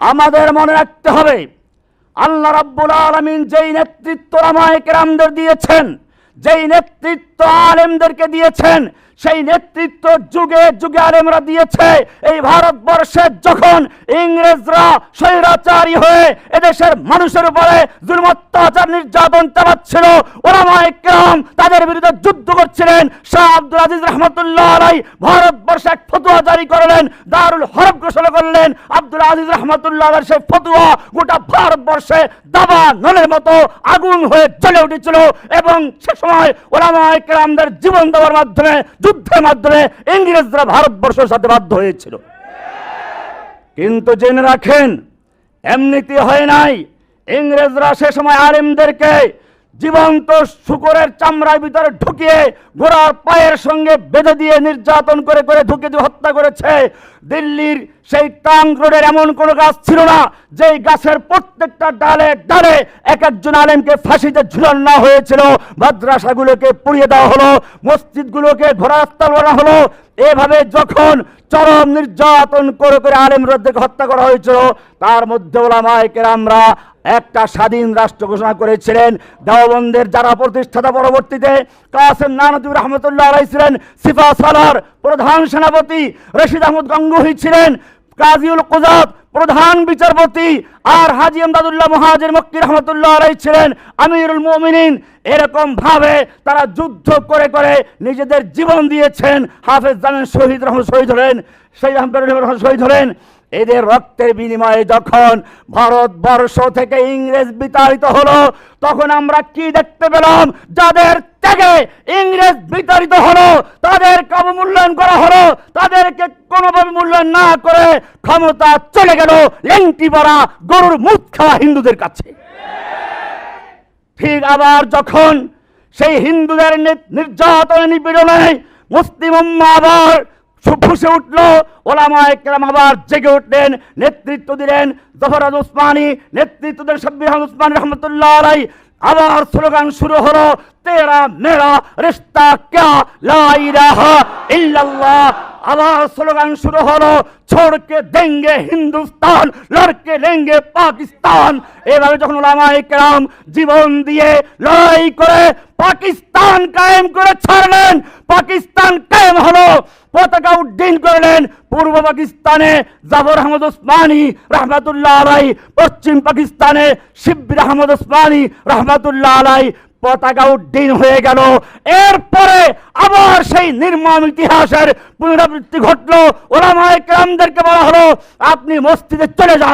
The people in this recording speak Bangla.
আমাদের মনে রাখতে হবে। আল্লাহ রাব্বুল আলমিন যেই নেতৃত্ব রামায়িক রামদের দিয়েছেন যেই নেতৃত্ব আলেমদেরকে দিয়েছেন, সেই নেতৃত্ব যুগে যুগে আলেমরা দিয়েছে। এই ভারতবর্ষে যখন ইংরেজরা স্বৈরাচারী হয়ে এদেশের মানুষের উপরে জুলুম, অত্যাচার, নির্যাতন চালাচ্ছিল, ওলামায়ে কেরাম তাদের বিরুদ্ধে যুদ্ধ করছিলেন। শাহ আব্দুল আজিজ রহমতুল্লাহ আলাই ভারতবর্ষে এক ফতোয়া জারি করলেন, দারুল হরফ ঘোষণা করলেন। আব্দুল আজিজ রহমতুল্লাহ আলাইর সেই ফতোয়া গোটা ভারতবর্ষে দাবা নলের মতো আগুন হয়ে জ্বলে উঠেছিল এবং সে সময় ওলামায় কেরামদের জীবন দেওয়ার মাধ্যমে, যুদ্ধের মাধ্যমে ইংরেজরা ভারতবর্ষের সাথে বাধ্য হয়েছিল। কিন্তু জেনে রাখেন, এমনিতে হয় নাই। ইংরেজরা সে সময় আলেমদেরকে জীবন্ত শুকরের চামড়ার ভিতরে ঢুকিয়ে ঘোড়ার পায়ের সঙ্গে বেঁধে দিয়ে নির্যাতন করে করে ঢুকে দিয়ে হত্যা করেছে। দিল্লির সেই টাং রোডের এমন কোনো গাছ ছিল না, যেই গাছের প্রত্যেকটা ডালে ডালে এক একজন আলেমকে ফাঁসিতে ঝুলানো হয়েছিল। মাদ্রাসাগুলোকে পুড়িয়ে দেওয়া হলো, মসজিদগুলোকে ঘোরাস্তাল করা হলো। এভাবে যখন চরম নির্যাতন করে করে আলেম আলেমরাদেরকে হত্যা করা হয়েছিল, তার মধ্যে ওলামায় কেরামরা একটা স্বাধীন রাষ্ট্র ঘোষণা করেছিলেন দেওবন্দের যারা প্রতিষ্ঠাতা পরবর্তীতে কাসেম নানদুর রহমতুল্লাহ ছিলেন, সিফা সালার প্রধান সেনাপতি রশিদ আহমদ গঙ্গুহি ছিলেন কাজীউল কুজাত প্রধান বিচারপতি আর হাজি আমদাদুল্লাহ মহাজির মক্কি রহমতুল্লাহ আলাই ছিলেন আমিরুল মুমিনিন। এরকম ভাবে তারা যুদ্ধ করে করে নিজেদের জীবন দিয়েছেন। হাফেজ জামিন শহীদ রহমান শহীদ হলেন সেই আহমদ রহমান শহীদ হলেন। এদের রক্তের বিনিময়ে যখন ভারতবর্ষ থেকে ইংরেজ বিতাড়িত হলো, তখন আমরা কি দেখতে পেলাম? যাদের ত্যাগে ইংরেজ বিতাড়িত হলো তাদেরকে অবমূল্যায়ন করা হলো, তাদেরকে কোনোভাবে মূল্যায়ন না করে ক্ষমতা চলে গেল লেংটি পড়া গরুর মুখ খাওয়া হিন্দুদের কাছে। ঠিক আবার যখন সেই হিন্দুদের নির্যাতন নিপীড়নে মুসলিম আবার ফুসে উঠল, ওলামা একরাম আবার জেগে উঠলেন, নেতৃত্ব দিলেন জফরাজ উসমানী, নেতৃত্ব দিলেন আহমদ উসমানী রহমতুল্লাহ আলাই আবার স্লোগান শুরু হলো, তেরা মেরা রিস্তা ক্যা লা ইলাহা ইল্লাল্লাহ। আবার স্লোগান শুরু হলো, ছোড়কে দেঙ্গে হিন্দুস্তান, লড়কে লেঙ্গে পাকিস্তান। এভাবে যখন ওলামায়ে কেরাম জীবন দিয়ে লড়াই করে, পাকিস্তান কায়েম করে ছাড়লেন, পাকিস্তান কায়েম হলো। পতাকা উড্ডীন করলেন পূর্ব পাকিস্তানে জাফর আহমদ ওসমানী রহমাতুল্লাহ আলাই, পশ্চিম পাকিস্তানে শিবির আহমদ ওসমানী রহমাতুল্লাহ আলাই, পতাকা উড্ডীন হয়ে গেল। এরপরে আবার সেই নির্মম ইতিহাসের পুনরাবৃত্তি ঘটলো। ওলামায় কেরামদেরকে বলা হলো, আপনি মসজিদে চলে যান।